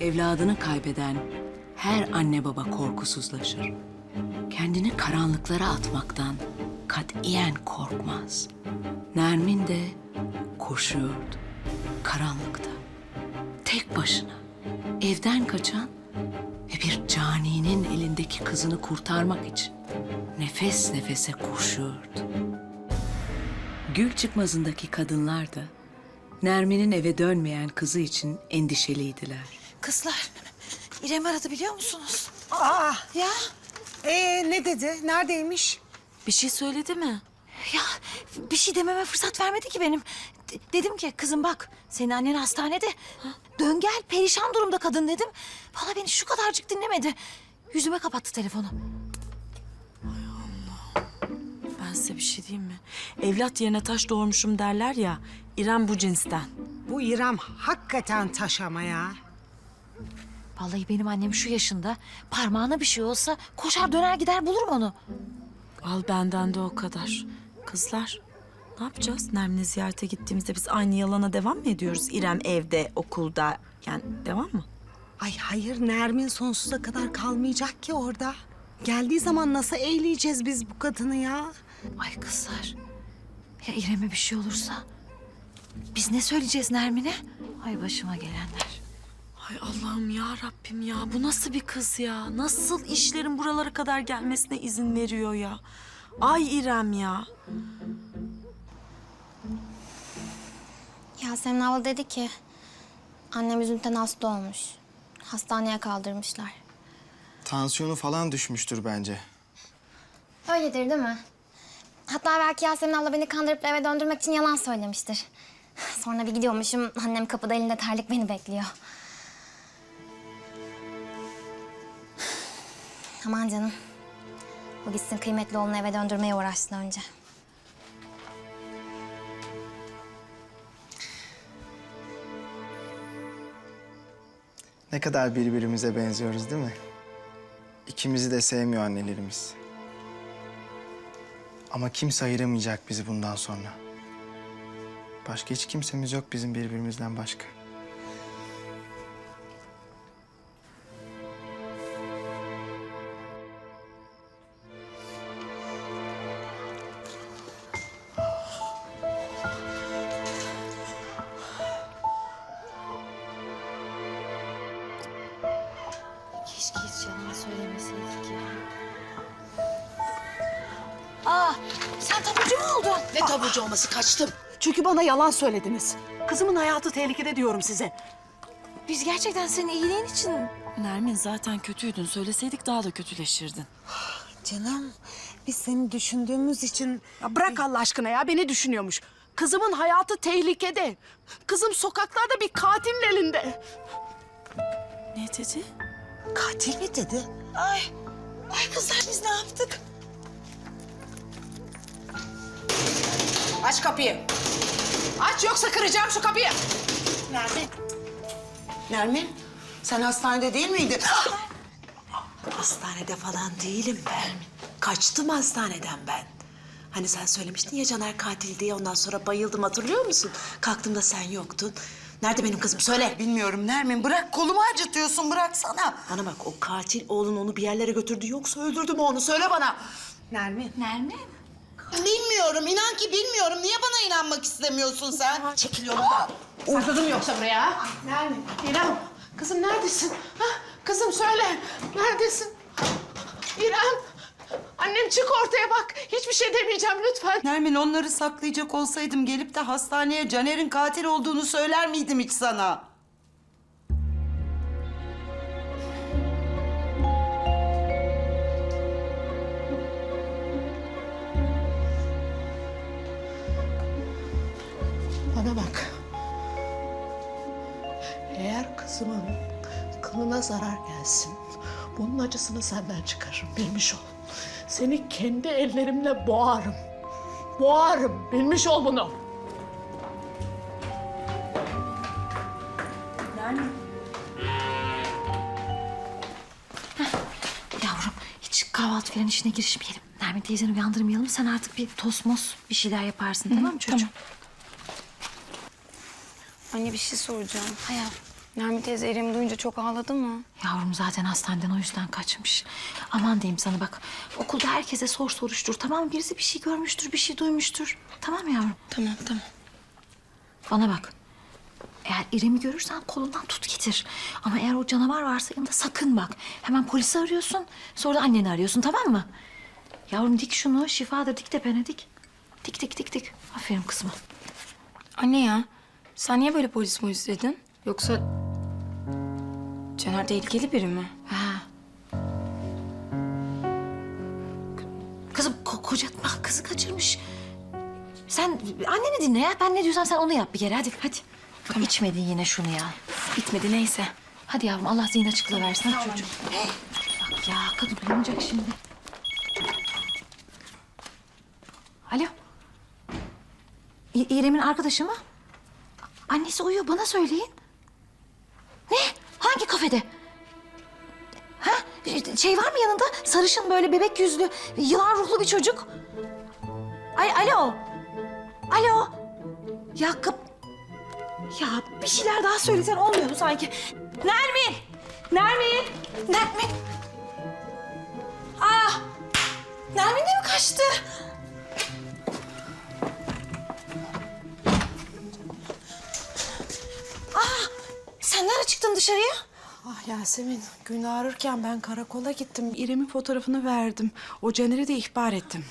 Evladını kaybeden her anne baba korkusuzlaşır. Kendini karanlıklara atmaktan katiyen korkmaz. Nermin de koşuyordu karanlıkta. Tek başına evden kaçan ve bir caninin elindeki kızını kurtarmak için nefes nefese koşuyordu. Gül çıkmazındaki kadınlar da Nermin'in eve dönmeyen kızı için endişeliydiler. Kızlar, İrem aradı biliyor musunuz? Aa, Ya, ee, ne dedi? Neredeymiş? Bir şey söyledi mi? ya bir şey dememe fırsat vermedi ki benim. De- dedim ki kızım bak, senin annen hastanede. Dön gel, perişan durumda kadın dedim. Valla beni şu kadarcık dinlemedi. Yüzüme kapattı telefonu. Ben size bir şey diyeyim mi? Evlat yerine taş doğurmuşum derler ya. İrem bu cinsten. Bu İrem hakikaten taş ama ya. Vallahi benim annem şu yaşında. Parmağına bir şey olsa koşar döner gider bulurum onu. Al benden de o kadar. Kızlar ne yapacağız? Nermin'i ziyarete gittiğimizde biz aynı yalana devam mı ediyoruz? İrem evde, okulda. Yani devam mı? Ay hayır Nermin sonsuza kadar kalmayacak ki orada. Geldiği zaman nasıl eğleyeceğiz biz bu kadını ya? Ay kızlar. Ya İrem'e bir şey olursa? Biz ne söyleyeceğiz Nermin'e? Ay başıma gelenler. Ay Allah'ım ya Rabbim ya. Bu nasıl bir kız ya? Nasıl işlerin buralara kadar gelmesine izin veriyor ya? Ay İrem ya. Yasemin abla dedi ki annem üzüntüden hasta olmuş. Hastaneye kaldırmışlar. Tansiyonu falan düşmüştür bence. Öyledir değil mi? Hatta belki Yasemin abla beni kandırıp eve döndürmek için yalan söylemiştir. Sonra bir gidiyormuşum annem kapıda elinde terlik beni bekliyor. Aman canım. O gitsin kıymetli oğlunu eve döndürmeye uğraşsın önce. Ne kadar birbirimize benziyoruz değil mi? İkimizi de sevmiyor annelerimiz. Ama kimse ayıramayacak bizi bundan sonra. Başka hiç kimsemiz yok bizim birbirimizden başka. Sen taburcu mu oldun? Ne taburcu olması kaçtım. Çünkü bana yalan söylediniz. Kızımın hayatı tehlikede diyorum size. Biz gerçekten senin iyiliğin için... Nermin zaten kötüydün. Söyleseydik daha da kötüleşirdin. Canım biz seni düşündüğümüz için... Ya bırak Allah aşkına ya beni düşünüyormuş. Kızımın hayatı tehlikede. Kızım sokaklarda bir katilin elinde. Ne dedi? Katil mi dedi? Ay, ay kızlar biz ne yaptık? Aç kapıyı. Aç yoksa kıracağım şu kapıyı. Nermin. Nermin, sen hastanede değil miydin? Hastanede falan değilim ben. Kaçtım hastaneden ben. Hani sen söylemiştin ya Caner katil diye ondan sonra bayıldım hatırlıyor musun? Kalktığımda sen yoktun. Nerede benim kızım söyle. Bilmiyorum Nermin, bırak kolumu acıtıyorsun, bıraksana. Bana bak o katil oğlun onu bir yerlere götürdü yoksa öldürdü mü onu söyle bana. Nermin. Nermin? Bilmiyorum, inan ki bilmiyorum. Niye bana inanmak istemiyorsun sen? Çekil yolumdan. Sakladın yoksa buraya? ha? Nermin, İrem, kızım neredesin? Ha? Kızım söyle, neredesin? İrem, annem çık ortaya bak. Hiçbir şey demeyeceğim lütfen. Nermin onları saklayacak olsaydım gelip de hastaneye Caner'in katil olduğunu söyler miydim hiç sana? Eğer kızımın kılına zarar gelsin, bunun acısını senden çıkarırım, bilmiş ol. Seni kendi ellerimle boğarım. Boğarım, bilmiş ol bunu. Yavrum hiç kahvaltı falan işine girişmeyelim. Nermin teyzeni uyandırmayalım. Sen artık bir tosmos bir şeyler yaparsın tamam mı çocuğum? Anne bir şey soracağım. Hayal. Nermin teyze İrem'i duyunca çok ağladı mı? Yavrum zaten hastaneden o yüzden kaçmış. Aman diyeyim sana bak. Okulda herkese sor soruştur tamam mı? Birisi bir şey görmüştür, bir şey duymuştur. Tamam mı yavrum? Tamam tamam. Bana bak. Eğer İrem'i görürsen kolundan tut getir. Ama eğer o canavar varsa yanında sakın bak. Hemen polisi arıyorsun. Sonra da anneni arıyorsun tamam mı? Yavrum dik şunu. Şifadır dik tepene dik. Dik dik dik dik. Aferin kızıma. Anne ya sen niye böyle polis polis dedin? Yoksa Caner tehlikeli biri mi? Ha. Kızım ko kocatma kızı kaçırmış. Sen anneni dinle ya. Ben ne diyorsam sen onu yap bir kere. Hadi hadi. Bak, İçmedin yine şunu ya. Bitmedi neyse. Hadi yavrum Allah zihin açıkla versin. Hadi çocuğum. Bak ya kadın uyanacak şimdi. Alo. İ- İrem'in arkadaşı mı? Annesi uyuyor bana söyleyin. Kafede? Ha? Şey var mı yanında? Sarışın böyle bebek yüzlü, yılan ruhlu bir çocuk. Ay alo. Alo. Ya kap... Ya bir şeyler daha söylesen olmuyor mu sanki? Nermin! Nermin! Nermin! Aa! Nermin de mi kaçtı? Aa! Sen nereye çıktın dışarıya? Ah Yasemin, gün ağrırken ben karakola gittim. İrem'in fotoğrafını verdim. O Caner'i de ihbar ettim.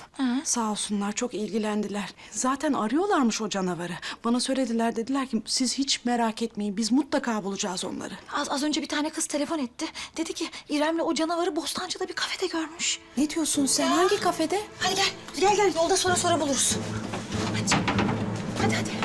Sağ olsunlar çok ilgilendiler. Zaten arıyorlarmış o canavarı. Bana söylediler dediler ki siz hiç merak etmeyin biz mutlaka bulacağız onları. Az, az önce bir tane kız telefon etti. Dedi ki İrem'le o canavarı Bostancı'da bir kafede görmüş. Ne diyorsun sen? Hangi kafede? Hadi gel, gel gel. Yolda sonra sonra buluruz. Hadi. Hadi hadi.